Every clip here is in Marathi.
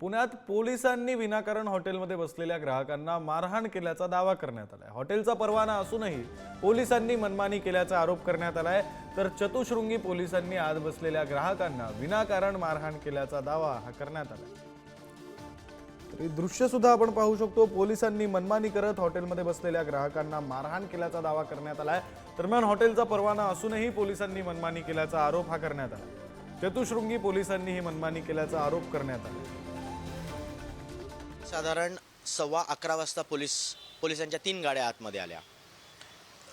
पुण्यात पोलिसांनी विनाकारण हॉटेलमध्ये बसलेल्या ग्राहकांना मारहाण केल्याचा दावा करण्यात आलाय. हॉटेलचा परवाना असूनही पोलिसांनी मनमानी केल्याचा आरोप करण्यात आलाय. तर चतुशृंगी पोलिसांनी आत बसलेल्या ग्राहकांना विनाकारण मारहाण केल्याचा दावा हा करण्यात आलाय. दृश्य सुद्धा आपण पाहू शकतो. पोलिसांनी मनमानी करत हॉटेलमध्ये बसलेल्या ग्राहकांना मारहाण केल्याचा दावा करण्यात आलाय. दरम्यान हॉटेलचा परवाना असूनही पोलिसांनी मनमानी केल्याचा आरोप हा करण्यात आला चतुशृंगी पोलिसांनी ही मनमानी केल्याचा आरोप करण्यात आला साधारण सव्वा अकरा वाजता पोलीस पोलिसांच्या तीन गाड्या आतमध्ये आल्या.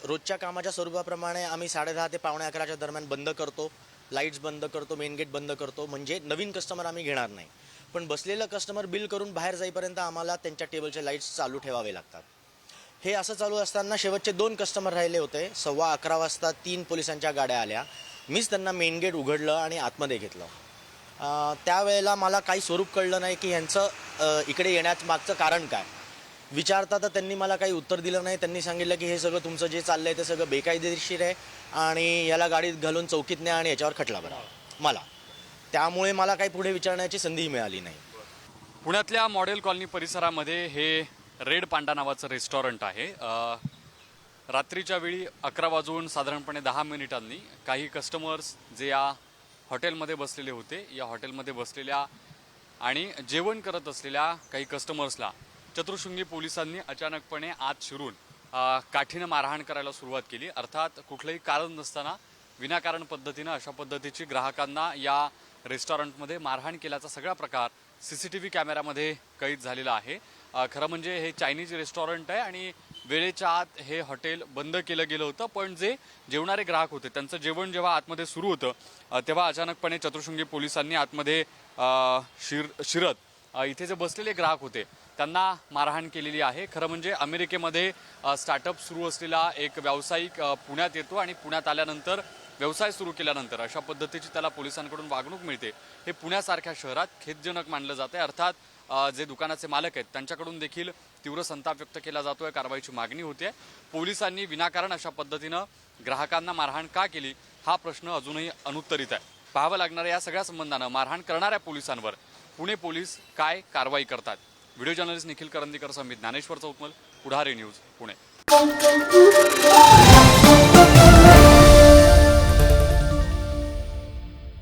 रोजच्या कामाच्या स्वरूपाप्रमाणे आम्ही साडेदहा ते पावणे अकराच्या दरम्यान बंद करतो लाईट्स बंद करतो मेन गेट बंद करतो म्हणजे नवीन कस्टमर आम्ही घेणार नाही. पण बसलेलं कस्टमर बिल करून बाहेर जाईपर्यंत आम्हाला त्यांच्या टेबलचे लाईट्स चालू ठेवावे लागतात. हे असं चालू असताना शेवटचे दोन कस्टमर राहिले होते. सव्वा अकरा वाजता तीन पोलिसांच्या गाड्या आल्या. मीच त्यांना मेन गेट उघडलं आणि आतमध्ये घेतलं. त्यावेळेला मला काही स्वरूप कळलं नाही की ह्यांचं इकडे येण्याचं मागचं कारण काय? विचारता तर त्यांनी मला काही उत्तर दिलं नाही. त्यांनी सांगितलं की हे सगळं तुमचं जे चाललं आहे ते सगळं बेकायदेशीर आहे आणि याला गाडीत घालून चौकीत न्या आणि याच्यावर खटला भरा. मला. त्यामुळे मला काही पुढे विचारण्याची संधी मिळाली नाही. पुण्यातल्या मॉडेल कॉलनी परिसरामध्ये हे रेड पांडा नावाचं रेस्टॉरंट आहे. रात्रीच्या वेळी अकरा वाजून साधारणपणे दहा मिनिटांनी काही कस्टमर्स जे या हॉटेलमध्ये बसलेले होते या हॉटेलमध्ये बसलेल्या आणि जेवण करत असलेल्या काही कस्टमर्सला चतुर्शृंगी पोलिसांनी अचानकपणे आत शिरून काठीनं मारहाण करायला सुरुवात केली. अर्थात कुठलंही कारण नसताना विनाकारण पद्धतीनं अशा पद्धतीची ग्राहकांना या रेस्टॉरंटमध्ये मारहाण केल्याचा सगळा प्रकार सी सी टी व्ही कॅमेऱ्यामध्ये कैद झालेला आहे. खरं म्हणजे हे चायनीज रेस्टॉरंट आहे आणि वेळेच्या आत हे हॉटेल बंद केलं गेलं होतं पण जे जेवणारे ग्राहक होते त्यांचं जेवण जेव्हा आतमध्ये सुरू होतं तेव्हा अचानकपणे चतुर्शृंगी पोलिसांनी आतमध्ये शिर शिरत इथे जे बसलेले ग्राहक होते त्यांना मारहाण केलेली आहे. खरं म्हणजे अमेरिकेमध्ये स्टार्टअप सुरू असलेला एक व्यावसायिक पुण्यात येतो आणि पुण्यात आल्यानंतर व्यवसाय सुरू केल्यानंतर अशा पद्धतीची त्याला पोलिसांकडून वागणूक मिळते. हे पुण्यासारख्या शहरात खेदजनक मानलं जाते अर्थात जे दुकानाचे मालक आहेत त्यांच्याकडून देखील तीव्र संताप व्यक्त केला जातोय. कारवाईची मागणी होते पोलिसांनी विनाकारण अशा पद्धतीनं ग्राहकांना मारहाण का केली हा प्रश्न अजूनही अनुत्तरित आहे. पाहावं लागणाऱ्या या सगळ्या संबंधानं मारहाण करणाऱ्या पोलिसांवर पुणे पोलीस काय कारवाई करतात? Video journalist Nikhil Karandikar Samit Dnyaneshwar Chaukmal Pudhari news Pune.